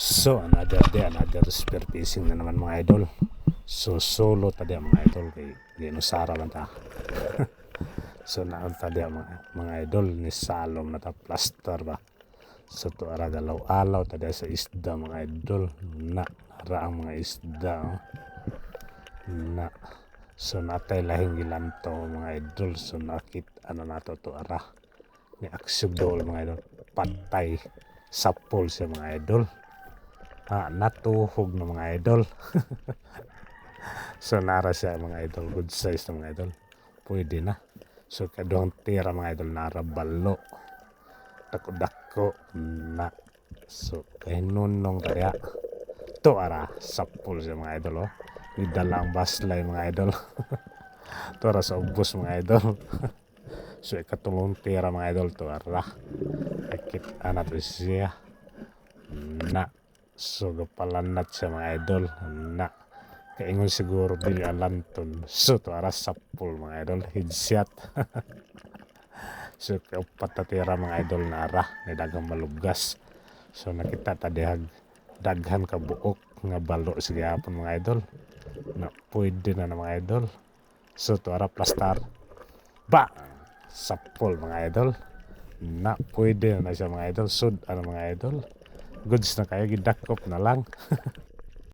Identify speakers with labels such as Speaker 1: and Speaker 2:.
Speaker 1: So, another day, another spear fishing na naman mga idol. So, solo tadi mga idol kay ginusara man ta. so, naon tadi mga, mga idol ni Salom na ta plaster ba. So, to ara galaw-alaw tadi sa isda mga idol. Na, ara mga isda. Oh. Na. So, natay lahing gilanto mga idol. So, nakit, ano na to ara. Ni dol mga idol. Patay. Sapol siya mga idol ah, natuhog ng mga idol. so nara siya mga idol, good size ng mga idol. Pwede na. So kaduang tira mga idol nara balo. Dako-dako na. So kay nunong kaya to ara sapul siya mga idol oh. Idala ang baslay mga idol. to ara sa ubos mga idol. so ikatulong tira mga idol to ara. Akit anak siya. Na So, gapalanat siya mga idol. Na. Kaingon siguro dili alanton. So, to aras sapul mga idol. Headshot. so, kaupat na tira mga idol na ara. May dagang malugas. So, nakita tadihag daghan ka buok nga balo sige hapon mga idol. Na pwede na na mga idol. So, to ara plastar. Ba! Sapul mga idol. Na pwede na na siya mga idol. Sud ano mga idol goods na kayo gidakop na lang